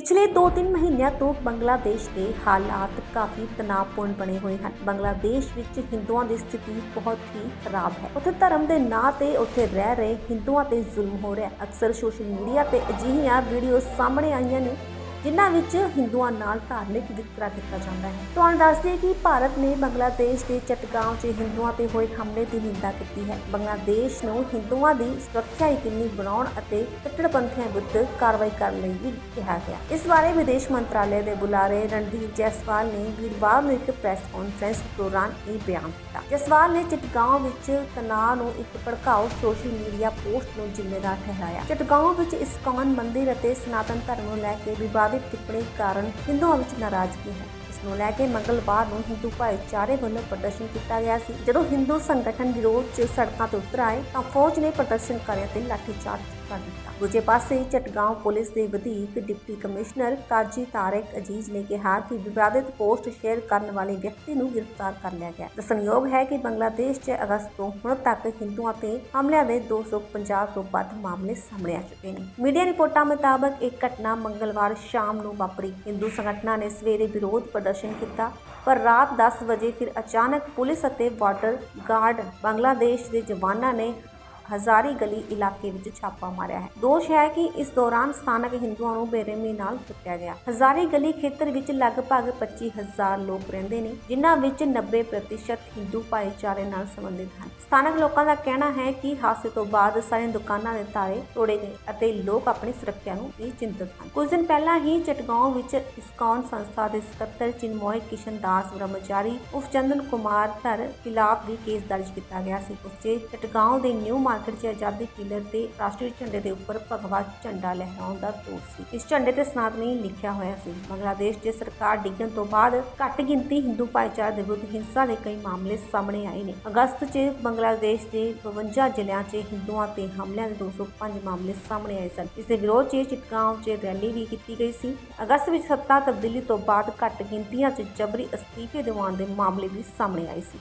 ਪਿਛਲੇ 2-3 ਮਹੀਨਿਆਂ ਤੋਂ ਬੰਗਲਾਦੇਸ਼ ਦੇ ਹਾਲਾਤ ਕਾਫੀ ਤਣਾਅਪੂਰਨ ਬਣੇ ਹੋਏ ਹਨ। ਬੰਗਲਾਦੇਸ਼ ਵਿੱਚ ਹਿੰਦੂਆਂ ਦੀ ਸਥਿਤੀ ਬਹੁਤ ਹੀ ਖਰਾਬ ਹੈ। ਉੱਥੇ ਧਰਮ ਦੇ ਨਾਂ ਤੇ ਉੱਥੇ ਰਹਿ ਰਹੇ ਹਿੰਦੂਆਂ ਤੇ ਜ਼ੁਲਮ ਹੋ ਰਿਹਾ ਹੈ। ਅਕਸਰ ਸੋਸ਼ਲ ਮੀਡੀਆ ਤੇ ਅਜਿਹੀਆਂ ਵੀਡੀਓ ਸਾਹਮਣੇ ਆਈਆਂ ਨੇ ਜਿਨ੍ਹਾਂ ਵਿੱਚ ਹਿੰਦੂਆਂ ਨਾਲ ਧਾਰਮਿਕ ਵਿਤਕਰਾ ਕੀਤਾ ਜਾਂਦਾ ਹੈ। ਤੁਹਾਨੂੰ ਦੱਸ ਕਿ ਭਾਰਤ ਨੇ ਬੰਗਲਾਦੇਸ਼ ਦੇ ਚਟਗਾਂਵ 'ਚ ਹਿੰਦੂਆਂ ਤੇ ਹੋਏ ਹਮਲੇ ਦੀ ਨਿੰਦਾ ਕੀਤੀ ਹੈ। ਬੰਗਲਾਦੇਸ਼ ਨੂੰ ਹਿੰਦੂਆਂ ਦੀ ਸੁਰੱਖਿਆ ਯਕੀਨੀ ਬਣਾਉਣ ਅਤੇ ਕੱਟੜਪੰਥੀਆਂ ਵਿਰੁੱਧ ਕਾਰਵਾਈ ਕਰਨ ਲਈ ਵੀ ਕਿਹਾ ਗਿਆ। ਇਸ ਬਾਰੇ ਵਿਦੇਸ਼ ਮੰਤਰਾਲੇ ਦੇ ਬੁਲਾਰੇ ਰਣਧੀਰ ਜੈਸਵਾਲ ਨੇ ਵੀਰਵਾਰ ਨੂੰ ਇੱਕ ਪ੍ਰੈਸ ਕਾਨਫਰੰਸ ਦੌਰਾਨ ਇਹ ਬਿਆਨ ਦਿੱਤਾ। ਜੈਸਵਾਲ ਨੇ ਚਟਗਾਂਵ ਵਿੱਚ ਤਣਾਅ ਨੂੰ ਇੱਕ ਭੜਕਾਊ ਸੋਸ਼ਲ ਮੀਡੀਆ ਪੋਸਟ ਨੂੰ ਜ਼ਿੰਮੇਵਾਰ ਠਹਿਰਾਇਆ। ਚਟਗਾਂਵ ਵਿੱਚ ਇਸਕਾਨ ਮੰਦਿਰ ਅਤੇ ਸਨਾਤਨ ਧਰਮ ਨੂੰ ਲੈ ਕੇ ਵਿਵਾਦ ਵਿਵਾਦਿਤ ਟਿੱਪਣੀ ਕਾਰਨ ਹਿੰਦੂਆਂ ਵਿੱਚ ਨਾਰਾਜ਼ਗੀ ਹੈ। ਇਸ ਨੂੰ ਲੈ ਕੇ ਮੰਗਲਵਾਰ ਨੂੰ ਹਿੰਦੂ ਭਾਈਚਾਰੇ ਵੱਲੋਂ ਪ੍ਰਦਰਸ਼ਨ ਕੀਤਾ ਗਿਆ ਸੀ। ਜਦੋਂ ਹਿੰਦੂ ਸੰਗਠਨ ਵਿਰੋਧ 'ਚ ਸੜਕਾਂ ਤੇ ਉਤਰ ਆਏ ਤਾਂ ਫੌਜ ਨੇ ਪ੍ਰਦਰਸ਼ਨਕਾਰੀਆਂ ਤੇ ਲਾਠੀਚਾਰਜ ਕਰ ਦਿੱਤਾ। ਦੂਜੇ ਪਾਸੇ ਚਟਗਾਂਵ ਪੁਲਿਸ ਦੇ ਵਧੇਕ ਡਿਪਟੀ ਕਮਿਸ਼ਨਰ ਕਾਜੀ ਤਾਰਿਕ ਅਜੀਜ਼ ਨੇ ਕਿਹਾ ਕਿ ਵਿਵਾਦਿਤ ਪੋਸਟ ਸ਼ੇਅਰ ਕਰਨ ਵਾਲੇ ਵਿਅਕਤੀ ਨੂੰ ਗ੍ਰਿਫਤਾਰ ਕਰ ਲਿਆ ਗਿਆ। ਦੱਸਣਯੋਗ ਹੈ ਕਿ ਬੰਗਲਾਦੇਸ਼ 'ਚ ਅਗਸਤ ਤੋਂ ਹੁਣ ਤੱਕ ਹਿੰਦੂਆਂ ਤੇ ਹਮਲਿਆਂ ਦੇ 250 ਤੋਂ ਵੱਧ ਮਾਮਲੇ ਸਾਹਮਣੇ ਆ ਚੁੱਕੇ ਨੇ। ਮੀਡੀਆ ਰਿਪੋਰਟਾਂ ਮੁਤਾਬਕ ਇਹ ਘਟਨਾ ਮੰਗਲਵਾਰ ਸ਼ਾਮ ਨੂੰ ਵਾਪਰੀ। ਹਿੰਦੂ ਸੰਗਠਨਾਂ ਨੇ ਸਵੇਰੇ ਵਿਰੋਧ ਪ੍ਰਦਰਸ਼ਨ ਕੀਤਾ, ਪਰ ਰਾਤ 10 ਵਜੇ ਫਿਰ ਅਚਾਨਕ ਪੁਲਿਸ ਅਤੇ ਬਾਰਡਰ ਗਾਰਡ ਬੰਗਲਾਦੇਸ਼ ਦੇ ਜਵਾਨਾਂ ਨੇ ਹਜ਼ਾਰੀ ਗਲੀ ਇਲਾਕੇ ਵਿੱਚ ਛਾਪਾ ਮਾਰਿਆ ਹੈ। ਦੋਸ਼ ਹੈ ਕਿ ਇਸ ਦੌਰਾਨ ਸਥਾਨਕ ਹਿੰਦੂਆਂ ਨੂੰ ਬੇਰਹਿਮੀ ਨਾਲ ਕੁੱਟਿਆ ਗਿਆ। ਹਜ਼ਾਰੀ ਗਲੀ ਖੇਤਰ ਵਿੱਚ ਲਗਭਗ 25000 ਲੋਕ ਰਹਿੰਦੇ ਨੇ, ਜਿਨ੍ਹਾਂ ਵਿੱਚ 90% ਹਿੰਦੂ ਭਾਈਚਾਰੇ ਨਾਲ ਸੰਬੰਧਿਤ ਹਨ। ਸਥਾਨਕ ਲੋਕਾਂ ਦਾ ਕਹਿਣਾ ਹੈ ਕਿ ਹਾਦਸੇ ਤੋਂ ਬਾਅਦ ਸਾਰੀਆਂ ਦੁਕਾਨਾਂ ਦੇ ਤਾਲੇ ਤੋੜੇ ਗਏ ਅਤੇ ਲੋਕ ਆਪਣੀ ਸੁਰੱਖਿਆ ਨੂੰ ਵੀ ਚਿੰਤਤ ਹਨ। ਕੁਝ ਦਿਨ ਪਹਿਲਾਂ ਹੀ ਚਟਗਾਂਵ ਵਿੱਚ ਇਸਕਾਨ ਸੰਸਥਾ ਦੇ ਸਕੱਤਰ ਚਿਨਮੋਏ ਕਿਸ਼ਨ ਦਾਸ, ਬ੍ਰਹਮਚਾਰੀ ਉਫ ਚੰਦਨ ਕੁਮਾਰ ਧਰ ਖਿਲਾਫ ਵੀ ਕੇਸ ਦਰਜ ਕੀਤਾ ਗਿਆ ਸੀ। ਉਸ 'ਚ ਚਟਗਾਂਵ ਦੇ ਨਿਊ ਮਾਰਕੀਟ 'ਚ ਆਜ਼ਾਦੀ ਪਿਲਰ ਤੇ ਰਾਸ਼ਟਰੀ ਝੰਡੇ ਦੇ ਉੱਪਰ ਭਗਵਾ ਝੰਡਾ ਲਹਿਰਾਉਣ ਦਾ ਦੋਸ਼ ਸੀ। ਇਸ ਝੰਡੇ ਤੇ ਸਨਾਤਨੀ ਲਿਖਿਆ ਹੋਇਆ ਸੀ। ਬੰਗਲਾਦੇਸ਼ 'ਚ ਸਰਕਾਰ ਡਿੱਗਣ ਤੋਂ ਬਾਅਦ ਘੱਟ ਗਿਣਤੀ ਹਿੰਦੂ ਭਾਈਚਾਰੇ ਦੇ ਵਿਰੁੱਧ ਹਿੰਸਾ ਦੇ ਕਈ ਮਾਮਲੇ ਸਾਹਮਣੇ ਆਏ ਨੇ। ਅਗਸਤ 'ਚ ਬੰਗਲਾਦੇਸ਼ ਦੇ 52 ਜ਼ਿਲ੍ਹਿਆਂ 'ਚ ਹਿੰਦੂਆਂ ਤੇ ਹਮਲਿਆਂ ਦੇ 205 ਮਾਮਲੇ ਸਾਹਮਣੇ ਆਏ ਸਨ। ਇਸ ਦੇ ਵਿਰੋਧ 'ਚ ਚਿਤਗਾਂਵ 'ਚ ਰੈਲੀ ਵੀ ਕੀਤੀ ਗਈ ਸੀ। ਅਗਸਤ ਵਿੱਚ ਸੱਤਾ ਤਬਦੀਲੀ ਤੋਂ ਬਾਅਦ ਘੱਟ ਗਿਣਤੀਆਂ 'ਚ ਜਬਰੀ ਅਸਤੀਫੇ ਦਿਵਾਉਣ ਦੇ ਮਾਮਲੇ ਵੀ ਸਾਹਮਣੇ ਆਏ ਸੀ।